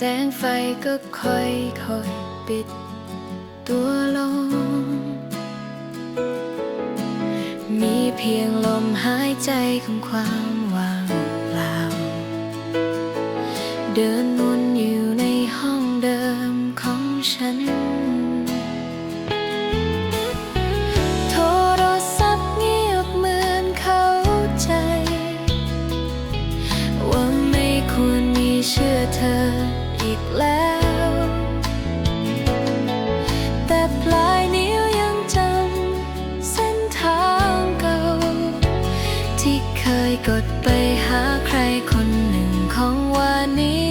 แสงไฟก็ค่อยค่อยปิด ตัวลง มีเพียงลมหายใจของความว่างเปล่า เดินวนอยู่ในห้องเดิมของฉันโทรศัพท์เงียบเหมือนเข้าใจว่าไม่ควรมีเชื่อเธอ กแล้ว แต่ปลายนิ้วยังจำเส้นทางเก่า ที่เคยกดไปหาใครคนหนึ่งของวันนี้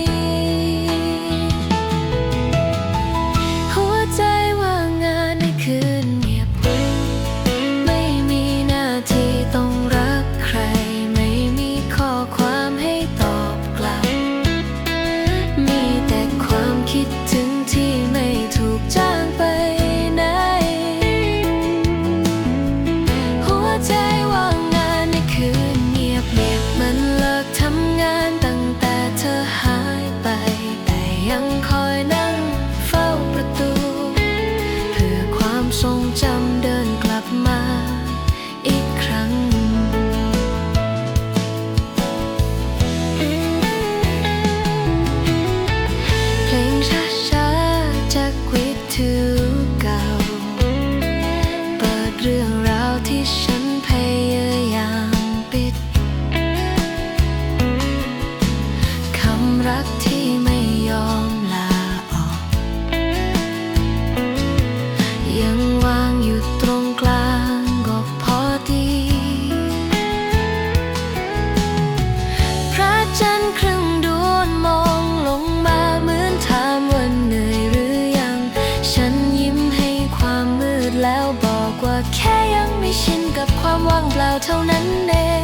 แล้วบอกว่าแค่ยังไม่ชินกับความว่างเปล่าเท่านั้นเอง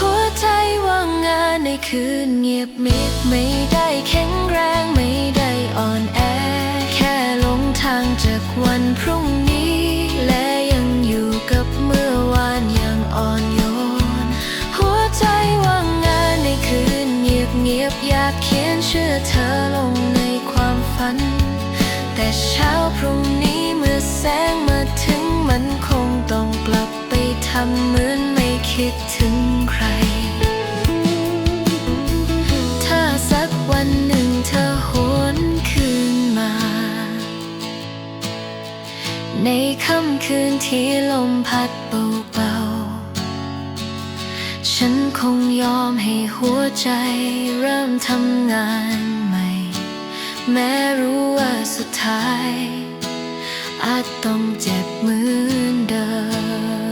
หัวใจว่างงานในคืนเงียบมิดไม่ได้แข็งแรงไม่ได้อ่อนแอ แค่หลงทางจากวันพรุ่งนี้ และยังอยู่กับเมื่อวานอย่างอ่อนโยน หัวใจว่างงานในคืนเงียบเงียบอยากเขียนชื่อเธอลงำเหมือนไม่คิดถึงใคร ถ้าสักวันหนึ่งเธอหนคืนมา ในค่ำคืนที่ลมพัดเบาๆ ฉันคงยอมให้หัวใจเริ่มทำงานใหม่ แม้รู้ว่าสุดท้ายอาจต้องเจ็บเหมือนเดิม